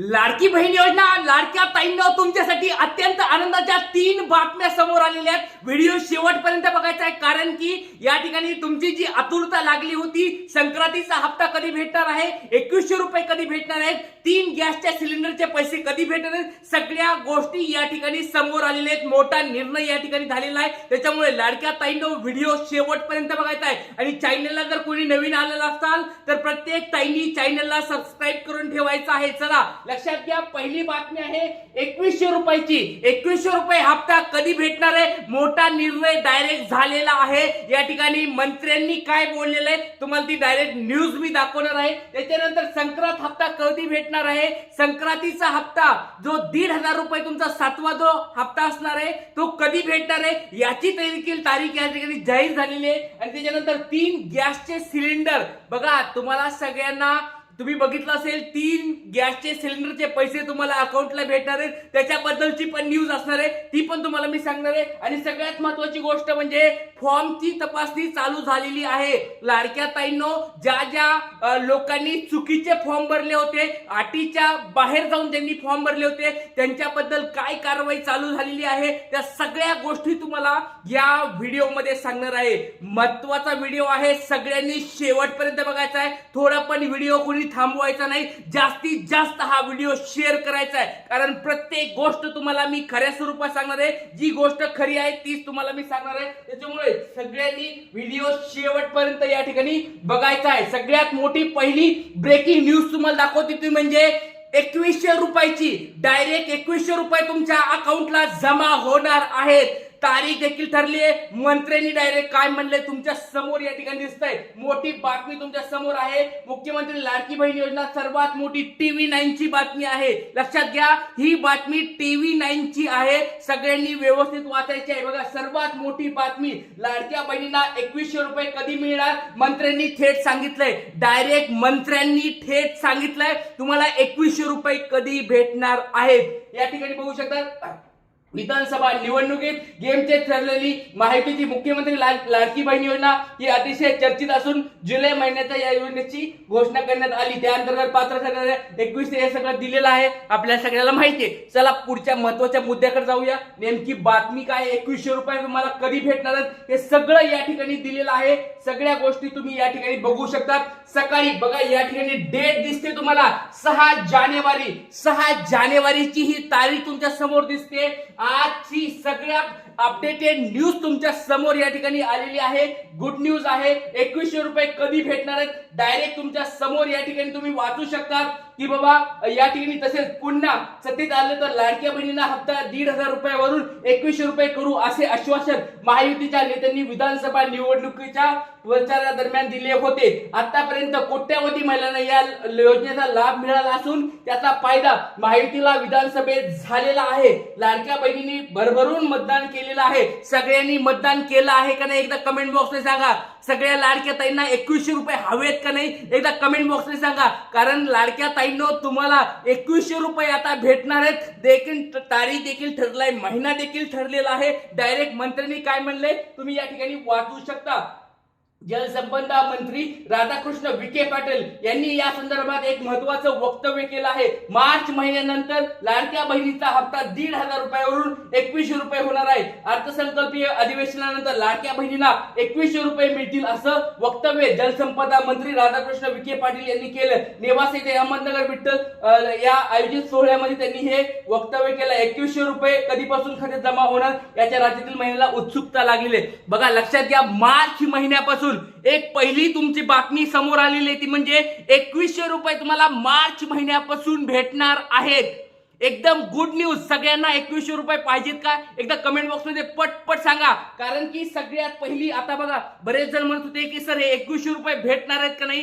लाडकी बहीण योजना लाडक्या ताईंना तुमच्यासाठी अत्यंत आनंदाच्या तीन बातम्या समोर आलेल्या आहेत. व्हिडिओ शेवटपर्यंत बघायचा आहे कारण की या ठिकाणी तुमची जी आतुरता लागली होती संक्रांतीचा हप्ता कधी भेटणार आहे? एकवीसशे रुपये कधी भेटणार आहेत? तीन गॅसच्या सिलेंडरचे पैसे कधी भेटणार आहेत? सगळ्या गोष्टी या ठिकाणी समोर आलेल्या आहेत. मोठा निर्णय या ठिकाणी झालेला आहे. त्याच्यामुळे लाडक्या ताईंना व्हिडिओ शेवटपर्यंत बघायचा आहे. आणि चॅनलला जर कोणी नवीन आलेला असाल तर प्रत्येक ताईंनी चॅनलला सबस्क्राईब करून ठेवायचं आहे. चला लक्षात घ्या पहिली बातमी आहे एकवीसशे रुपयाची. एकवीसशे रुपये हप्ता कधी भेटणार आहे? मोठा निर्णय डायरेक्ट झालेला आहे. या ठिकाणी मंत्र्यांनी काय बोललेलं आहे? तुम्हाला ती डायरेक्ट न्यूज मी दाखवणार आहे. त्याच्यानंतर संक्रांत हप्ता कधी भेटणार आहे? संक्रांतीचा हप्ता जो दीड हजार रुपये तुमचा सातवा जो हप्ता असणार आहे तो कधी भेटणार आहे? याची देखील तारीख या ठिकाणी जाहीर झालेली आहे. आणि त्याच्यानंतर तीन गॅसचे सिलेंडर. बघा तुम्हाला सगळ्यांना तुम्ही बघितलं असेल तीन गॅसचे सिलेंडरचे पैसे तुम्हाला अकाउंटला भेटणार आहेत. त्याच्याबद्दलची पण न्यूज असणार आहे. ती पण तुम्हाला मी सांगणार आहे. आणि सगळ्यात महत्वाची गोष्ट म्हणजे फॉर्मची तपासणी चालू झालेली आहे. लाडक्या ताईंनो ज्या ज्या लोकांनी चुकीचे फॉर्म भरले होते अटीच्या बाहेर जाऊन ज्यांनी फॉर्म भरले होते त्यांच्याबद्दल काय कारवाई चालू झालेली आहे त्या सगळ्या गोष्टी तुम्हाला या व्हिडिओमध्ये सांगणार आहे. महत्त्वाचा व्हिडिओ आहे सगळ्यांनी शेवटपर्यंत बघायचा आहे. थोडा पण व्हिडिओ कोणी थांबवायचा नाही. जास्तीत जास्त हा व्हिडिओ शेअर करायचा आहे. कारण प्रत्येक गोष्ट तुम्हाला मी खऱ्या स्वरूपात सांगणार आहे. जी गोष्ट खरी आहे तीच तुम्हाला मी सांगणार आहे. त्याच्यामुळे सगळ्यांनी व्हिडिओ शेवटपर्यंत या ठिकाणी बघायचा आहे. सगळ्यात मोठी पहिली ब्रेकिंग न्यूज तुम्हाला दाखवते ती म्हणजे एकवीसशे रुपयाची डायरेक्ट एकवीसशे रुपये तुमच्या अकाउंटला जमा होणार आहेत. तारीख देखील ठरली आहे. मंत्र्यांनी डायरेक्ट काय म्हणले तुमच्यासमोर या ठिकाणी दिसतंय. मोठी बातमी तुमच्यासमोर आहे. मुख्यमंत्री लाडकी बहीण योजना सर्वात मोठी टीव्ही नाईन ची बातमी आहे. लक्षात घ्या ही बातमी टीव्ही नाईन ची आहे. सगळ्यांनी व्यवस्थित वाचायची आहे. बघा सर्वात मोठी बातमी लाडक्या बहिणींना एकवीसशे रुपये कधी मिळणार? मंत्र्यांनी थेट सांगितलंय. डायरेक्ट मंत्र्यांनी थेट सांगितलंय. तुम्हाला एकवीसशे रुपये कधी भेटणार आहेत? या ठिकाणी बघू शकता. विधानसभा निवडणुकीत गेमचे ठरलेली माहितीची मुख्यमंत्री लाड- लाडकी बहीण योजना ही अतिशय चर्चित असून जुलै महिन्याच्या या योजनेची घोषणा करण्यात आली. त्याअंतर्गत पात्र ठरणाऱ्या एकवीस हे सगळं दिलेलं आहे. आपल्या सगळ्याला माहिती आहे. चला पुढच्या महत्त्वाच्या मुद्द्याकडे जाऊया. नेमकी बातमी काय एकवीसशे रुपये तुम्हाला कधी भेटणार हे सगळं या ठिकाणी दिलेलं आहे. सगळ्या गोष्टी तुम्ही या ठिकाणी बघू शकतात. सकाळी बघा या ठिकाणी डेट दिसते तुम्हाला. सहा जानेवारी. सहा जानेवारीची ही तारीख तुमच्यासमोर दिसते. आजची सगळ्यात अपडेटेड न्यूज तुमच्यासमोर या ठिकाणी आलेली आहे. गुड न्यूज आहे. एकवीसशे रुपये कधी भेटणार आहेत. डायरेक्ट तुमच्यासमोर या ठिकाणी तुम्ही वाचू शकता की बाबा या ठिकाणी तसेच पुन्हा सत्तेत आलं तर लाडक्या बहिणींना हप्ता दीड हजार रुपयावरून एकवीसशे रुपये करू असे आश्वासन महायुतीच्या नेत्यांनी विधानसभा निवडणुकीच्या प्रचारादरम्यान दिले होते. आतापर्यंत कोट्यावधी महिलांना या योजनेचा लाभ मिळाला असून त्याचा फायदा महायुतीला विधानसभेत झालेला आहे. लाडक्या बहिणींनी भरभरून मतदान केलेला आहे. सगळ्यांनी मतदान केलं आहे का नाही एकदा कमेंट बॉक्सने सांगा. सगळ्या लाडक्या ताईंना एकवीसशे रुपये हवेत का नाही? एकदा कमेंट बॉक्सने सांगा. कारण लाडक्या ताईंनो तुम्हाला एकवीसशे रुपये आता भेटणार आहेत. देखील तारीख देखील ठरलाय महिना देखील ठरलेला आहे. डायरेक्ट मंत्र्यांनी काय म्हणले? तुम्ही या ठिकाणी वाचू शकता. जलसंपदा मंत्री राधाकृष्ण विखे पाटील यांनी या संदर्भात एक महत्वाचं वक्तव्य केलं आहे. मार्च महिन्यानंतर लाडक्या बहिणीचा हप्ता दीड हजार रुपयावरून एकवीसशे रुपये होणार आहे. अर्थसंकल्पीय अधिवेशनानंतर लाडक्या बहिणीला एकवीसशे रुपये मिळतील असं वक्तव्य जलसंपदा मंत्री राधाकृष्ण विखे पाटील यांनी केलं. नेवासे ते अहमदनगर विठ्ठल या आयोजित सोहळ्यामध्ये त्यांनी हे वक्तव्य केलं. एकवीसशे रुपये कधीपासून खात्यात जमा होणार याच्या राज्यातील महिलेला उत्सुकता लागलेली बघा लक्षात घ्या मार्च महिन्यापासून एक पहिली तुमची बातमी समोर आलेली आहे ती म्हणजे एकवीसशे रुपये तुम्हाला मार्च महिन्यापासून भेटणार आहेत. एकदम गुड न्यूज सगळ्यांना एकवीसशे रुपये पाहिजेत का? एकदा कमेंट बॉक्समध्ये पटपट सांगा. कारण की सगळ्यात पहिली आता बघा बरेच जण म्हणत होते की सर हे एकवीसशे रुपये भेटणार आहेत का नाही?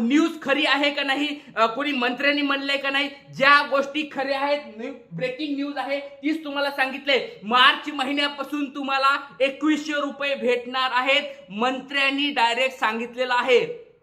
न्यूज खरी आहे का नाही? कोणी मंत्र्यांनी म्हणलंय का नाही? ज्या गोष्टी खऱ्या आहेत ब्रेकिंग न्यूज आहे तीच तुम्हाला सांगितले मार्च महिन्यापासून तुम्हाला एकवीसशे रुपये भेटणार आहेत मंत्र्यांनी डायरेक्ट सांगितलेलं आहे.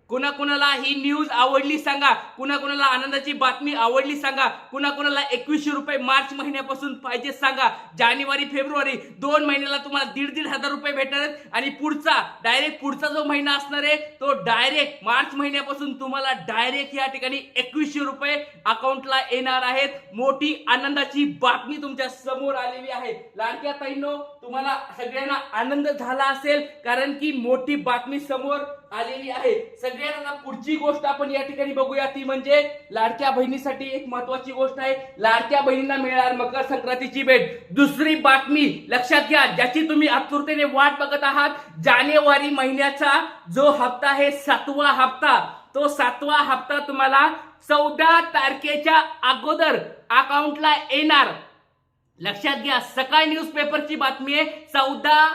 कुणाकुणाला ही न्यूज आवडली सांगा. कुणाकुणाला आनंदाची बातमी आवडली सांगा. कुणाकुणाला एकवीसशे रुपये मार्च महिन्यापासून पाहिजे सांगा. जानेवारी फेब्रुवारी दोन महिन्याला तुम्हाला दीड दीड हजार रुपये भेटणार आहेत. आणि पुढचा डायरेक्ट पुढचा जो महिना असणार आहे तो डायरेक्ट मार्च महिन्यापासून तुम्हाला डायरेक्ट या ठिकाणी एकवीसशे रुपये अकाउंटला येणार आहेत. मोठी आनंदाची बातमी तुमच्यासमोर आलेली आहे. लाडक्या ताईंनो तुम्हाला सगळ्यांना आनंद झाला असेल कारण की मोठी बातमी समोर आलेली आहे. सगळ्यांना पुढची गोष्ट आपण या ठिकाणी बघूया ती म्हणजे लाडक्या बहिणीसाठी एक महत्वाची गोष्ट आहे. लाडक्या बहिणींना मिळणार मकर संक्रांतीची भेट. दुसरी बातमी लक्षात घ्या ज्याची तुम्ही आतुरतेने वाट बघत आहात जानेवारी महिन्याचा जो हप्ता आहे सातवा हप्ता. तो सातवा हप्ता तुम्हाला चौदा तारखेच्या अगोदर अकाउंटला येणार. लक्षात घ्या सकाळ न्यूज पेपरची बातमी आहे चौदा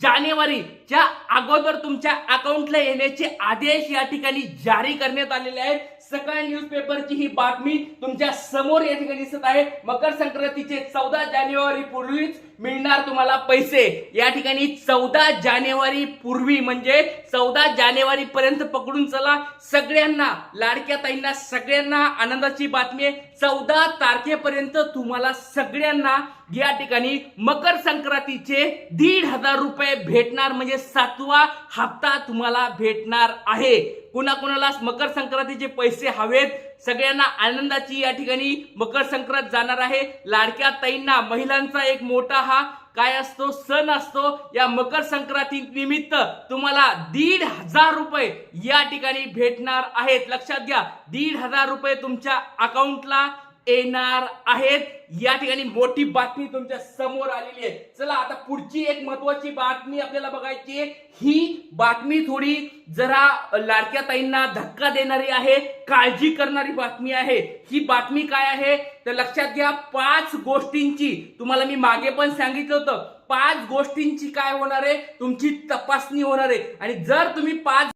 जानेवारी. जानेवारीच्या अगोदर तुमच्या अकाउंटला येण्याचे आदेश या ठिकाणी जारी करण्यात आलेले आहेत. सकाळ न्यूजपेपरची ही बातमी तुमच्यासमोर या ठिकाणी दिसत आहे. मकर संक्रांतीचे चौदा जानेवारी पूर्वीच मिळणार तुम्हाला पैसे. या ठिकाणी चौदा जानेवारी पूर्वी म्हणजे चौदा जानेवारी पर्यंत पकडून चला. सगळ्यांना लाडक्या ताईंना सगळ्यांना आनंदाची बातमी आहे. चौदा तारखेपर्यंत तुम्हाला सगळ्यांना या ठिकाणी मकर संक्रांतीचे दीड हजार रुपये भेटणार. म्हणजे सातवा हप्ता तुम्हाला भेटणार आहे. कुणाकुणाला मकर संक्रांतीचे पैसे हवेत? सगळ्यांना आनंदाची या ठिकाणी मकर संक्रांत जाणार आहे. लाडक्या ताईंना महिलांचा एक मोठा हा काय असतो? सण असतो. या मकर संक्रांती निमित्त तुम्हाला दीड हजार रुपये या ठिकाणी भेटणार आहेत. लक्षात घ्या दीड हजार रुपये तुमच्या अकाउंटला येणार आहेत. या ठिकाणी मोठी बातमी तुमच्यासमोर आलेली आहे. चला आता पुढची एक महत्वाची बातमी आपल्याला बघायची आहे. ही बातमी थोडी जरा लाडक्या ताईंना धक्का देणारी आहे काळजी करणारी बातमी आहे. ही बातमी काय आहे? तर लक्षात घ्या पाच गोष्टींची तुम्हाला मी मागे पण सांगितलं होतं. पाच गोष्टींची काय होणार आहे? तुमची तपासणी होणार आहे. आणि जर तुम्ही पाच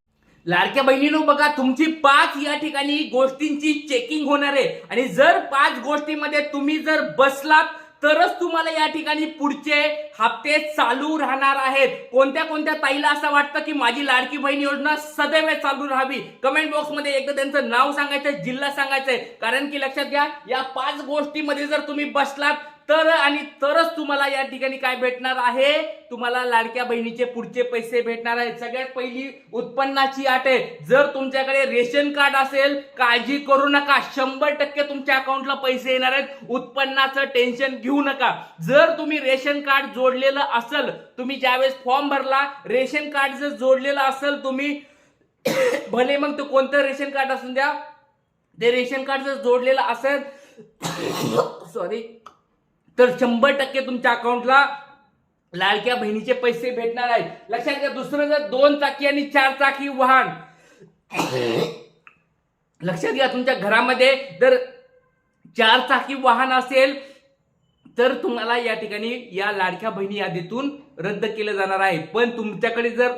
लाडक्या बहिणीनो बघा तुमची पाच या ठिकाणी गोष्टींची चेकिंग होणार आहे. आणि जर पाच गोष्टीमध्ये तुम्ही जर बसलात तरच तुम्हाला या ठिकाणी पुढचे हप्ते चालू राहणार आहेत. कोणत्या कोणत्या ताईला असं वाटतं की माझी लाडकी बहीण योजना सदैव चालू राहावी? कमेंट बॉक्समध्ये एकदा त्यांचं नाव सांगायचं जिल्हा सांगायचंय. कारण की लक्षात घ्या या पाच गोष्टीमध्ये जर तुम्ही बसलात तर आणि तरच तुम्हाला या ठिकाणी काय भेटणार आहे? तुम्हाला लाडक्या बहिणीचे पुढचे पैसे भेटणार आहेत. सगळ्यात पहिली उत्पन्नाची आट आहे. जर तुमच्याकडे रेशन कार्ड असेल काळजी करू नका. शंभर टक्के तुमच्या अकाउंटला पैसे येणार आहेत. उत्पन्नाचं टेन्शन घेऊ नका. जर तुम्ही रेशन कार्ड जोडलेलं असेल तुम्ही ज्यावेळेस फॉर्म भरला रेशन कार्ड जर जोडलेलं असेल तुम्ही भले मग तो कोणतं रेशन कार्ड असून द्या ते रेशन कार्ड जर जोडलेलं असेल सॉरी तर शंभर टक्के तुमच्या अकाउंटला लाडक्या बहिणीचे पैसे भेटणार आहेत. लक्षात घ्या दुसरं जर दोन चाकी आणि चार चाकी वाहन. लक्षात घ्या तुमच्या घरामध्ये जर चार चाकी वाहन असेल तर तुम्हाला या ठिकाणी या लाडक्या बहिणी यादीतून रद्द केलं जाणार आहे. पण तुमच्याकडे जर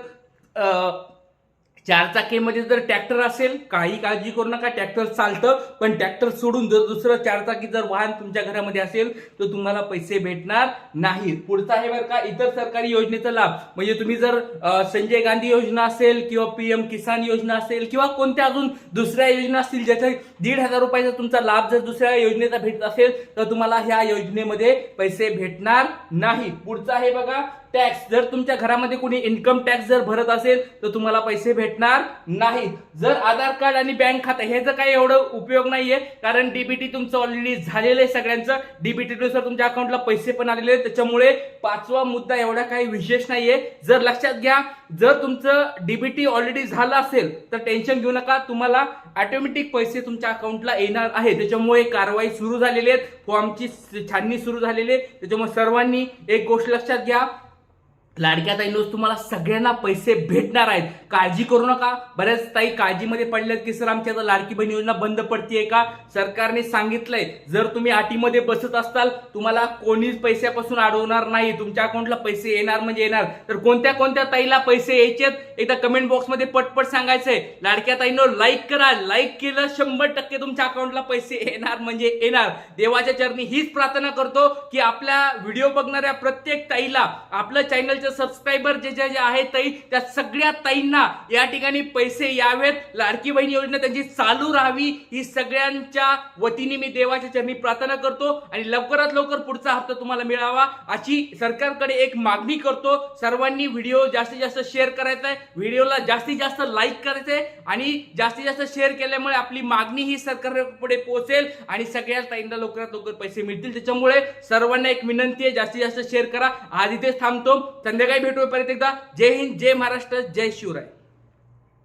चार चाकीमध्ये जर ट्रॅक्टर असेल काही काळजी करू नका ट्रॅक्टर चालतं पण ट्रॅक्टर सोडून जर दुसरं चार चाकी जर वाहन तुमच्या घरामध्ये असेल तर तुम्हाला पैसे भेटणार नाही. पुढचा आहे बरं का इतर सरकारी योजनेचा लाभ. म्हणजे तुम्ही जर संजय गांधी योजना असेल किंवा पीएम किसान योजना असेल किंवा कोणत्या अजून दुसऱ्या योजना असतील ज्याच्या दीड हजार रुपयाचा तुमचा लाभ जर दुसऱ्या योजनेचा भेटत असेल तर तुम्हाला ह्या योजनेमध्ये पैसे भेटणार नाही. पुढचा आहे बघा टॅक्स जर तुमच्या घरामध्ये कोणी इन्कम टॅक्स जर भरत असेल तर तुम्हाला पैसे भेटणार नाही जर आधार कार्ड आणि बँक खातं हे जर काही एवढं उपयोग नाहीये कारण डीबीटी तुमचं ऑलरेडी झालेलं आहे सगळ्यांचं. डीबीटीनुसार तुमच्या अकाउंटला पैसे पण आलेले आहेत. त्याच्यामुळे पाचवा मुद्दा एवढा काही विशेष नाहीये. जर लक्षात घ्या जर तुमचं डीबीटी ऑलरेडी झालं असेल तर टेन्शन घेऊ नका. तुम्हाला ऑटोमॅटिक पैसे तुमच्या अकाउंटला येणार आहे त्याच्यामुळे कारवाई सुरू झालेली आहे फॉर्मची छाननी सुरू झालेली आहे. त्याच्यामुळे सर्वांनी एक गोष्ट लक्षात घ्या. लाडक्या ताईंनोच तुम्हाला सगळ्यांना पैसे भेटणार आहेत. काळजी करू नका. बऱ्याच ताई काळजीमध्ये पडल्यात की सर आमची आता लाडकी बहीण योजना बंद पडतीये का? सरकारने सांगितलंय जर तुम्ही अटीमध्ये बसत असताल तुम्हाला कोणीच पैशापासून अडवणार नाही. तुमच्या अकाउंटला पैसे येणार म्हणजे येणार. तर कोणत्या कोणत्या ताईला पैसे यायचेत? एकदा कमेंट बॉक्समध्ये पटपट सांगायचंय. लाडक्या ताईंनो लाईक करा. लाईक केलं शंभर टक्के तुमच्या अकाउंटला पैसे येणार म्हणजे येणार. देवाच्या चरणी हीच प्रार्थना करतो की आपल्या व्हिडिओ बघणाऱ्या प्रत्येक ताईला आपलं चॅनलच्या जे सबस्क्रायबर जे जे जे आहेत ताई त्या सगळ्या ताईंना या ठिकाणी पैसे यावेत. लाडकी बहीण योजना त्यांची चालू राहावी ही सगळ्यांच्या वतीने मी देवाच्या चरणी प्रार्थना करतो आणि लवकरात लवकर पुढचा हप्ता तुम्हाला मिळावा अशी सरकारकडे एक मागणी करतो. सर्वांनी व्हिडिओ जास्तीत जास्त शेअर करायचा आहे. व्हिडिओला जास्तीत जास्त लाईक करायचं आहे आणि जास्तीत जास्त शेअर केल्यामुळे आपली मागणी ही सरकारपुढे पोहोचेल आणि सगळ्या ताईंना लवकरात लवकर पैसे मिळतील. त्याच्यामुळे सर्वांना एक विनंती आहे जास्तीत जास्त शेअर करा. आज इथेच थांबतो. संध्याकाळी भेटूया परत एकदा. जय हिंद जय महाराष्ट्र जय शिवराय.